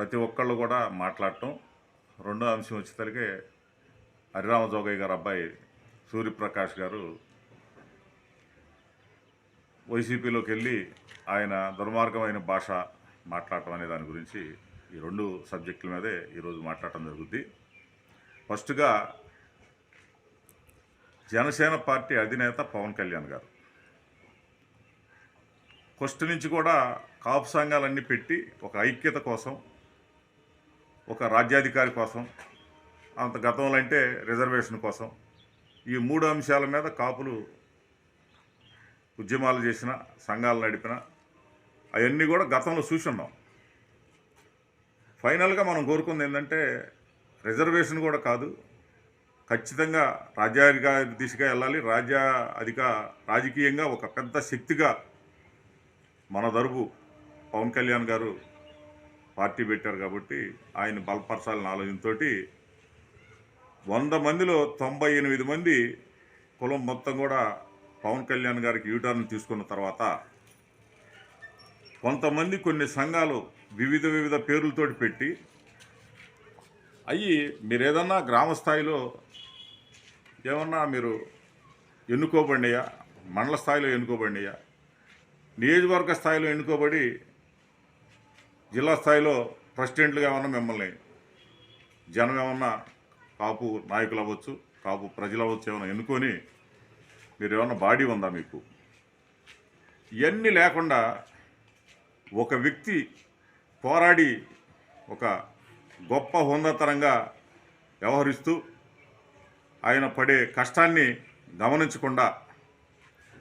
ప్రతి ఒక్కళ్ళు కూడా మాట్లాడటం. రెండో అంశం వచ్చేసరికి హరిరామ జోగయ్య గారు అబ్బాయి సూర్యప్రకాష్ గారు వైసీపీలోకి వెళ్ళి ఆయన దుర్మార్గమైన భాష మాట్లాడటం అనే దాని గురించి ఈ రెండు సబ్జెక్టుల మీదే ఈరోజు మాట్లాడటం జరుగుద్ది. ఫస్ట్గా జనసేన పార్టీ అధినేత పవన్ కళ్యాణ్ గారు. ఫస్ట్ నుంచి కూడా కాపు సంఘాలన్నీ పెట్టి ఒక ఐక్యత కోసం ఒక రాజ్యాధికారి కోసం అంత గతంలో అంటే రిజర్వేషన్ కోసం ఈ మూడు అంశాల మీద కాపులు ఉద్యమాలు చేసిన సంఘాలు నడిపిన అవన్నీ కూడా గతంలో చూసున్నాం ఫైనల్గా మనం కోరుకుంది ఏంటంటే రిజర్వేషన్ కూడా కాదు ఖచ్చితంగా రాజ్యాధికారి దిశగా వెళ్ళాలి. రాజ్య అధిక రాజకీయంగా ఒక పెద్ద శక్తిగా మన తరపు పవన్ కళ్యాణ్ గారు పార్టీ పెట్టారు కాబట్టి ఆయన బలపరచాలని ఆలోచనతో వంద మందిలో తొంభై ఎనిమిది మంది కులం మొత్తం కూడా పవన్ కళ్యాణ్ గారికి యూటర్న్ తీసుకున్న తర్వాత కొంతమంది కొన్ని సంఘాలు వివిధ వివిధ పేర్లతోటి పెట్టి అయ్యి మీరు ఏదన్నా గ్రామ స్థాయిలో ఏమన్నా మీరు ఎన్నుకోబడినయా? మండల స్థాయిలో ఎన్నుకోబడినయా? నియోజకవర్గ స్థాయిలో ఎన్నుకోబడి జిల్లా స్థాయిలో ప్రెసిడెంట్లుగా ఏమన్నా మిమ్మల్ని జనం ఏమన్నా కాపు నాయకులు అవ్వచ్చు కాపు ప్రజలు అవ్వచ్చు ఏమైనా ఎన్నుకొని మీరు ఏమన్నా బాడీ ఉందా మీకు? ఇవన్నీ లేకుండా ఒక వ్యక్తి పోరాడి ఒక గొప్ప హోందాతరంగా వ్యవహరిస్తూ ఆయన పడే కష్టాన్ని గమనించకుండా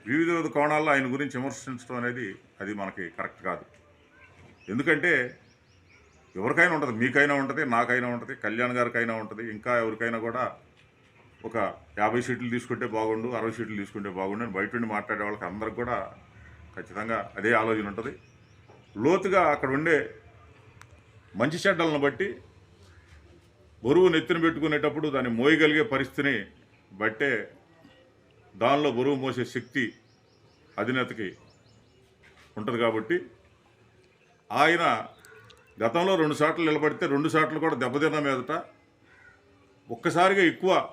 వివిధ వివిధ కోణాల్లో ఆయన గురించి విమర్శించడం అనేది అది మనకి కరెక్ట్ కాదు. ఎందుకంటే ఎవరికైనా ఉంటుంది మీకైనా ఉంటుంది నాకైనా ఉంటుంది కళ్యాణ్ గారికైనా ఉంటుంది ఇంకా ఎవరికైనా కూడా ఒక యాభై సీట్లు తీసుకుంటే బాగుండు అరవై సీట్లు తీసుకుంటే బాగుండు అని బయట నుండి మాట్లాడే వాళ్ళకి అందరికి కూడా ఖచ్చితంగా అదే ఆలోచన ఉంటుంది. లోతుగా అక్కడ ఉండే మంచి చెడ్డలను బట్టి బరువు నెత్తిన పెట్టుకునేటప్పుడు దాన్ని మోయగలిగే పరిస్థితిని బట్టే దానిలో బరువు మోసే శక్తి అధినేతకి ఉంటుంది కాబట్టి ఆయన గతంలో రెండు సార్లు నిలబడితే రెండు సార్లు కూడా దెబ్బతిన్న మీదట ఒక్కసారిగా ఎక్కువ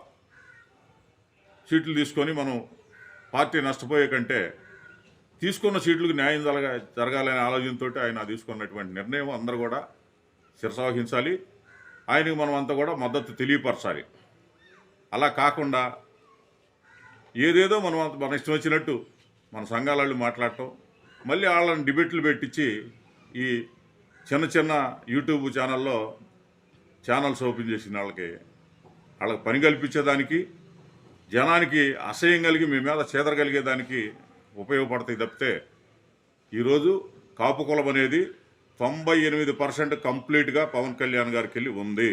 సీట్లు తీసుకొని మనం పార్టీ నష్టపోయే కంటే తీసుకున్న సీట్లకు న్యాయం జరగ జరగాలనే ఆలోచనతో ఆయన తీసుకున్నటువంటి నిర్ణయం అందరూ కూడా శిరసావహించాలి. ఆయనకు మనం అంతా కూడా మద్దతు తెలియపరచాలి. అలా కాకుండా ఏదేదో మనం అంత- మన ఇష్టం వచ్చినట్టు మన సంఘాల వాళ్ళు మాట్లాడటం మళ్ళీ వాళ్ళని డిబేట్లు పెట్టించి ఈ చిన్న చిన్న యూట్యూబ్ ఛానల్లో ఛానల్స్ ఓపెన్ చేసిన వాళ్ళకి వాళ్ళకి పని కల్పించేదానికి జనానికి అసహ్యం కలిగి మీ మీద చేదరగలిగేదానికి ఉపయోగపడతాయి తప్పితే ఈరోజు కాపు కులం అనేది తొంభై ఎనిమిది పర్సెంట్ కంప్లీట్గా పవన్ కళ్యాణ్ గారికి వెళ్ళి ఉంది.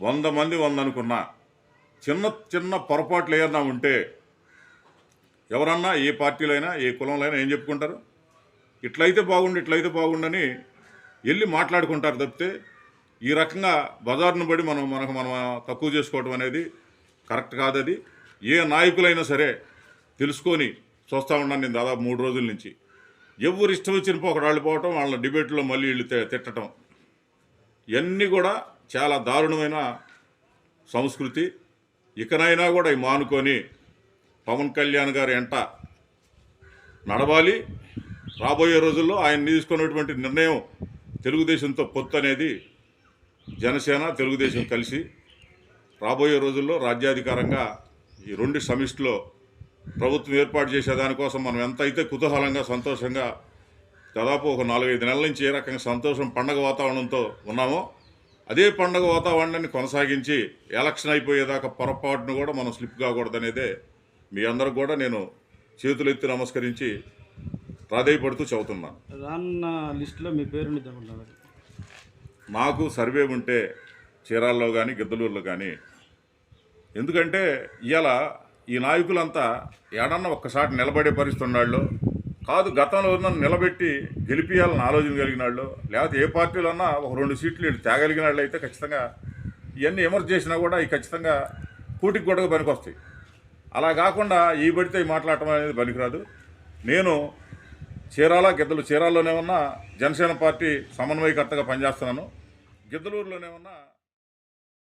వంద మంది వంద అనుకున్నా. చిన్న చిన్న పొరపాట్లు ఏమన్నా ఉంటే ఎవరన్నా ఏ పార్టీలో అయినా ఏ కులంలో అయినా ఏం చెప్పుకుంటారు? ఇట్లయితే బాగుండు ఇట్లయితే బాగుండని వెళ్ళి మాట్లాడుకుంటారు తప్పితే ఈ రకంగా బజార్ను బడి మనం మనకు మనం తక్కువ చేసుకోవడం అనేది కరెక్ట్ కాదు అది. ఏ నాయకులైనా సరే తెలుసుకొని చూస్తూ ఉన్నాను నేను దాదాపు మూడు రోజుల నుంచి. ఎవరు ఇష్టం వచ్చిన పోకడాళ్ళు పోవటం వాళ్ళ డిబేట్లో మళ్ళీ వీళ్ళు తిట్టడం ఇవన్నీ కూడా చాలా దారుణమైన సంస్కృతి. ఇకనైనా కూడా ఈ మానుకొని పవన్ కళ్యాణ్ గారి ఎంట నడవాలి. రాబోయే రోజుల్లో ఆయన తీసుకున్నటువంటి నిర్ణయం తెలుగుదేశంతో పొత్తు అనేది జనసేన తెలుగుదేశం కలిసి రాబోయే రోజుల్లో రాజ్యాధికారంగా ఈ రెండు సమిష్టిలో ప్రభుత్వం ఏర్పాటు చేసే దానికోసం మనం ఎంత అయితే కుతూహలంగా సంతోషంగా దాదాపు ఒక నాలుగైదు నెలల నుంచి ఏ రకంగా సంతోషం పండగ వాతావరణంతో ఉన్నామో అదే పండగ వాతావరణాన్ని కొనసాగించి ఎలక్షన్ అయిపోయేదాకా పొరపాటును కూడా మనం స్లిప్ కాకూడదనేదే మీ అందరికి కూడా నేను చేతులెత్తి నమస్కరించి ప్రాధేయపడుతూ చెబుతున్నాను రానున్న లిస్టులో మీ పేరు నాకు సర్వే ఉంటే చీరాల్లో కానీ గిద్దలూరులో కానీ ఎందుకంటే ఇవాళ ఈ నాయకులంతా ఏడన్నా ఒక్కసారి నిలబడే పరిస్థితి ఉన్నాళ్ళు కాదు గతంలో ఉన్న నిలబెట్టి గెలిపియాలని ఆలోచన కలిగిన వాళ్ళు. లేకపోతే ఏ పార్టీలో అన్నా ఒక రెండు సీట్లు వీళ్ళు తేగలిగిన వాళ్ళు అయితే ఖచ్చితంగా ఇవన్నీ ఎమర్జ్ చేసినా కూడా ఈ ఖచ్చితంగా కూటికి గొడవ పనికొస్తాయి. అలా కాకుండా ఈ పడితే మాట్లాడటం అనేది పనికిరాదు. నేను చీరాల గిద్దలు చీరాల్లోనే ఉన్న జనసేన పార్టీ సమన్వయకర్తగా పనిచేస్తున్నాను. గిద్దలూరులోనే ఉన్న